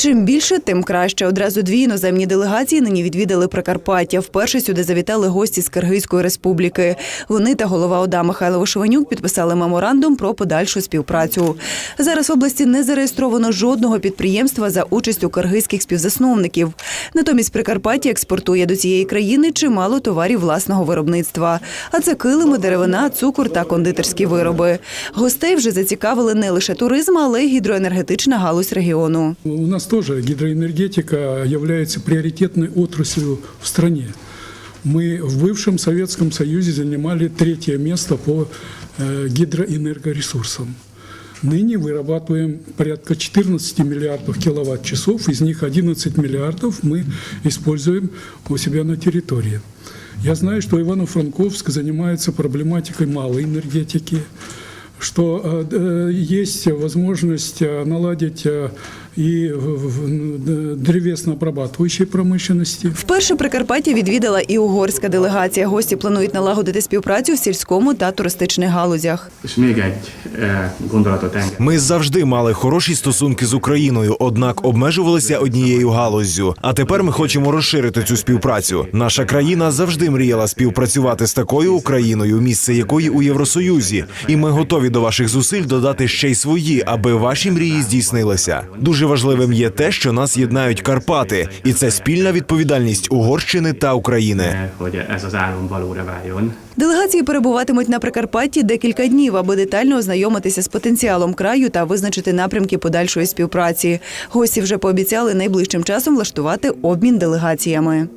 Чим більше, тим краще. Одразу дві іноземні делегації нині відвідали Прикарпаття. Вперше сюди завітали гості з Киргизької республіки. Вони та голова ОДА Михайло Вишиванюк підписали меморандум про подальшу співпрацю. Зараз в області не зареєстровано жодного підприємства за участю киргизьких співзасновників. Натомість Прикарпаття експортує до цієї країни чимало товарів власного виробництва. А це килими, деревина, цукор та кондитерські вироби. Гостей вже зацікавили не лише туризм, але й гідроенергетична галузь регіону. У нас тоже гидроэнергетика является приоритетной отраслью в стране. Мы в бывшем Советском Союзе занимали третье место по э, гидроэнергоресурсам. Ныне вырабатываем порядка 14 миллиардов киловатт-часов, из них 11 миллиардов мы используем у себя на территории. Я знаю, что Ивано-Франковск занимается проблематикой малой энергетики, что э, э, есть возможность э, наладить э, и в- в- древесно-обрабатывающей промышленности. Вперше Прикарпаття відвідала і угорська делегація. Гості планують налагодити співпрацю в сільському та туристичних галузях. És még egy eh, gondolatot engedj. Ми завжди мали хороші стосунки з Україною, однак обмежувалися однією галуззю. А тепер ми хочемо розширити цю співпрацю. Наша країна завжди мріяла співпрацювати з такою Україною, місце якої у Євросоюзі. І ми готові до ваших зусиль додати ще й свої, аби ваші мрії здійснилися. Дуже важливим є те, що нас єднають Карпати, і це спільна відповідальність Угорщини та України. Делегації перебуватимуть на Прикарпатті декілька днів, аби детально ознайомитися з потенціалом краю та визначити напрямки подальшої співпраці. Гості вже пообіцяли найближчим часом влаштувати обмін делегаціями.